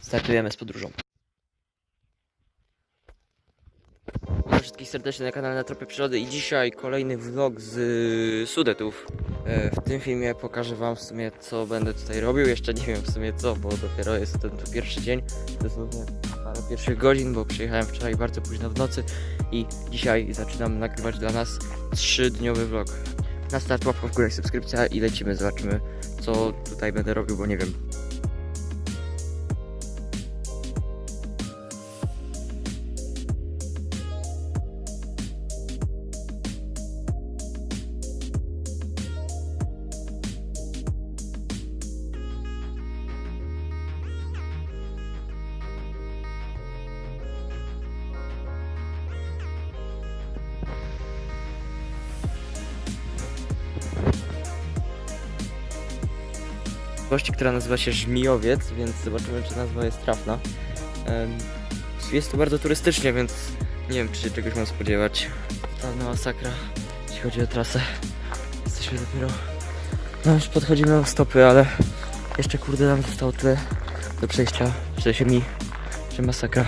Startujemy z podróżą. Witam wszystkich serdecznie na kanale Na Tropie Przyrody i dzisiaj kolejny vlog z y, Sudetów. E, w tym filmie pokażę wam w sumie co będę tutaj robił, jeszcze nie wiem w sumie co, bo dopiero jest ten tu pierwszy dzień, dosłownie parę pierwszych godzin, bo przyjechałem wczoraj bardzo późno w nocy i dzisiaj zaczynam nagrywać dla nas trzydniowy vlog. Na start łapka w górę, subskrypcja i lecimy, zobaczymy co tutaj będę robił, bo nie wiem. miejscowości, która nazywa się Żmijowiec, więc zobaczymy, czy nazwa jest trafna. Jest to bardzo turystycznie, więc nie wiem, czy się czegoś mam spodziewać. Totalna masakra, jeśli chodzi o trasę. Jesteśmy dopiero... No już podchodzimy do stopy, ale jeszcze kurde nam zostało tyle do przejścia, w sensie mi, że masakra.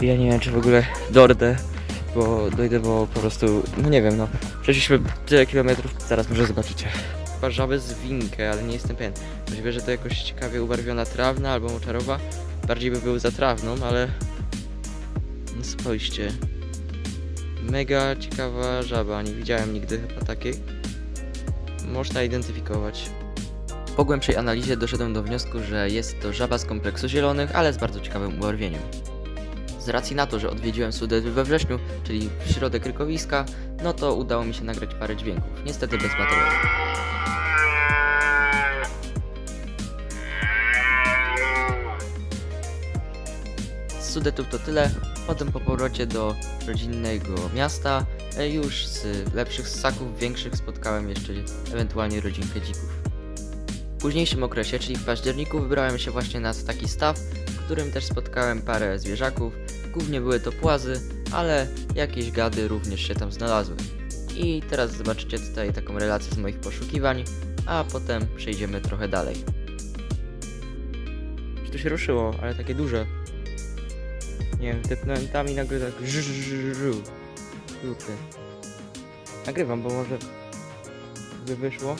I ja nie wiem, czy w ogóle dordę, bo dojdę, bo po prostu, no nie wiem, no. Przeszliśmy tyle kilometrów, zaraz może zobaczycie chyba żabę zwinkę, ale nie jestem pewien. Możliwe, że to jakoś ciekawie ubarwiona trawna albo moczarowa. Bardziej by był za trawną, ale... No spójrzcie. Mega ciekawa żaba, nie widziałem nigdy chyba takiej. Można identyfikować. Po głębszej analizie doszedłem do wniosku, że jest to żaba z kompleksu zielonych, ale z bardzo ciekawym ubarwieniem. Z racji na to, że odwiedziłem Sudety we wrześniu, czyli w środek rykowiska, no to udało mi się nagrać parę dźwięków, niestety bez materiału. Z Sudetów to tyle, potem po powrocie do rodzinnego miasta, e, już z lepszych ssaków, większych spotkałem jeszcze ewentualnie rodzinkę dzików. W późniejszym okresie, czyli w październiku, wybrałem się właśnie na taki staw, w którym też spotkałem parę zwierzaków. Głównie były to płazy, ale jakieś gady również się tam znalazły. I teraz zobaczycie tutaj taką relację z moich poszukiwań, a potem przejdziemy trochę dalej. Czy to się ruszyło, ale takie duże. Nie wiem, tepnąłem tam i nagle tak Żuty. Nagrywam, bo może by wyszło.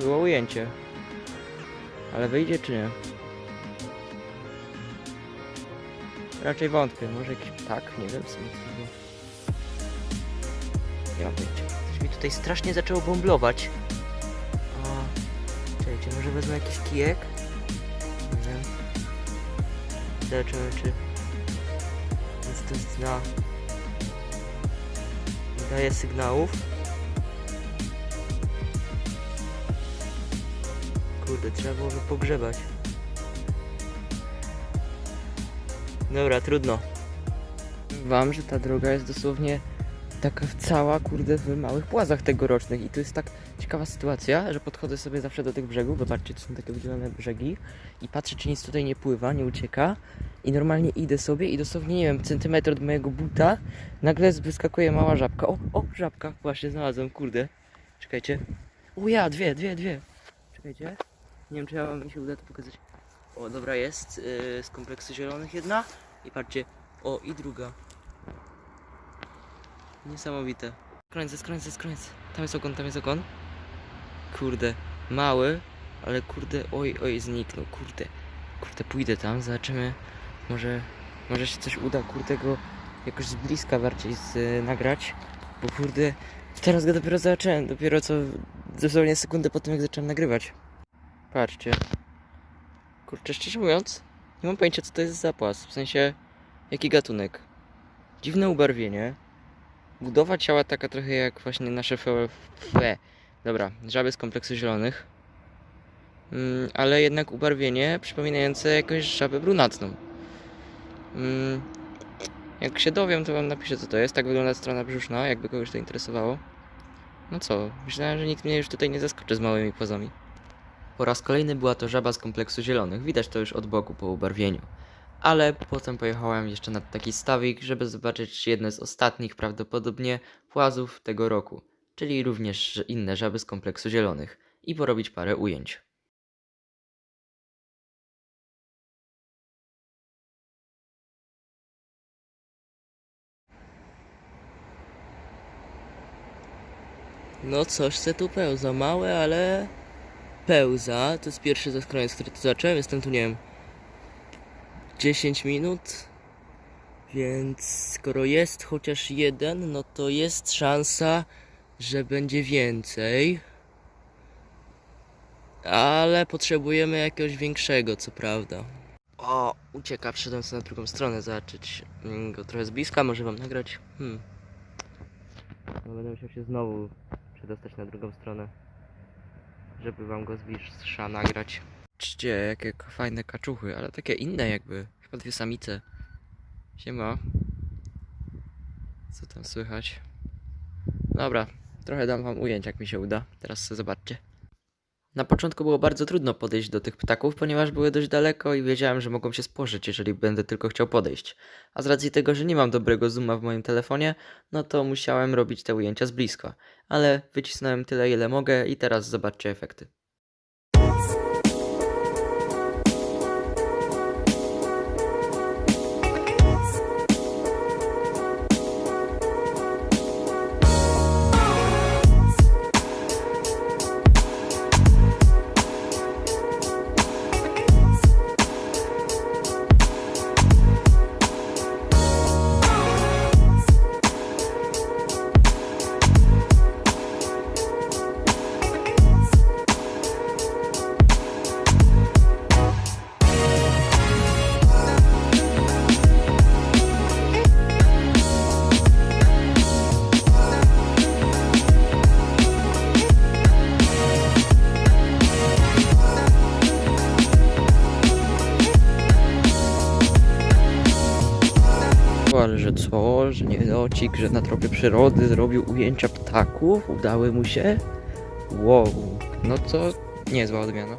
Było ujęcie. Ale wyjdzie czy nie? Raczej wątpię, może jakiś ptak, nie wiem co to. Nie mam pojęcia. Coś mi tutaj strasznie zaczęło bomblować. A, czekajcie, może wezmę jakiś kijek? Nie wiem. Zobaczymy czy instynkt na daje sygnałów. Kurde, trzeba byłoby pogrzebać. Dobra, trudno. Wam, że ta droga jest dosłownie taka cała, kurde, w małych płazach tegorocznych i to jest tak ciekawa sytuacja, że podchodzę sobie zawsze do tych brzegów, zobaczcie, to są takie wydzielone brzegi i patrzę, czy nic tutaj nie pływa, nie ucieka i normalnie idę sobie i dosłownie, nie wiem, centymetr od mojego buta nagle wyskakuje mała żabka. O, o, żabka, właśnie znalazłem, kurde. Czekajcie. O ja, dwie, dwie, dwie. Czekajcie. Nie wiem, czy ja wam się uda to pokazać. O, dobra, jest yy, z kompleksu zielonych jedna i patrzcie, o i druga. Niesamowite. Skręcę, skręcę, skręcę. Tam jest ogon, tam jest ogon. Kurde, mały, ale kurde, oj, oj, zniknął, kurde. Kurde, pójdę tam, zobaczymy. Może, może się coś uda, kurde, go jakoś z bliska bardziej z, y, nagrać. Bo kurde, teraz go dopiero zacząłem, dopiero co dosłownie sekundę po tym, jak zacząłem nagrywać. Patrzcie. Kurczę, szczerze mówiąc, nie mam pojęcia, co to jest za płas. W sensie, jaki gatunek. Dziwne ubarwienie. Budowa ciała taka trochę jak właśnie nasze fe... fe. Dobra, żaby z kompleksu zielonych. Mm, ale jednak ubarwienie przypominające jakąś żabę brunatną. Mm, jak się dowiem, to wam napiszę co to jest. Tak wygląda strona brzuszna, jakby kogoś to interesowało. No co, myślałem, że nikt mnie już tutaj nie zaskoczy z małymi płazami. Po raz kolejny była to żaba z kompleksu zielonych, widać to już od boku po ubarwieniu. Ale potem pojechałem jeszcze na taki stawik, żeby zobaczyć jedne z ostatnich prawdopodobnie płazów tego roku, czyli również inne żaby z kompleksu zielonych i porobić parę ujęć. No coś se tu pełza, małe, ale pełza. To jest pierwszy zaskroniec, który tu zacząłem. Jestem tu, nie wiem, 10 minut. Więc skoro jest chociaż jeden, no to jest szansa, że będzie więcej. Ale potrzebujemy jakiegoś większego, co prawda. O, ucieka, przyszedłem sobie na drugą stronę zobaczyć mm, go trochę z bliska, może wam nagrać. Hmm. No będę musiał się znowu przedostać na drugą stronę, żeby wam go z nagrać. Czcie, jakie fajne kaczuchy, ale takie inne jakby, chyba dwie samice. Siema. Co tam słychać? Dobra, trochę dam wam ujęć jak mi się uda, teraz zobaczcie. Na początku było bardzo trudno podejść do tych ptaków, ponieważ były dość daleko i wiedziałem, że mogą się spłożyć, jeżeli będę tylko chciał podejść. A z racji tego, że nie mam dobrego zooma w moim telefonie, no to musiałem robić te ujęcia z bliska. Ale wycisnąłem tyle, ile mogę i teraz zobaczcie efekty. Co, że nie locik, że na tropie przyrody zrobił ujęcia ptaków? Udały mu się? Wow, no to niezła odmiana.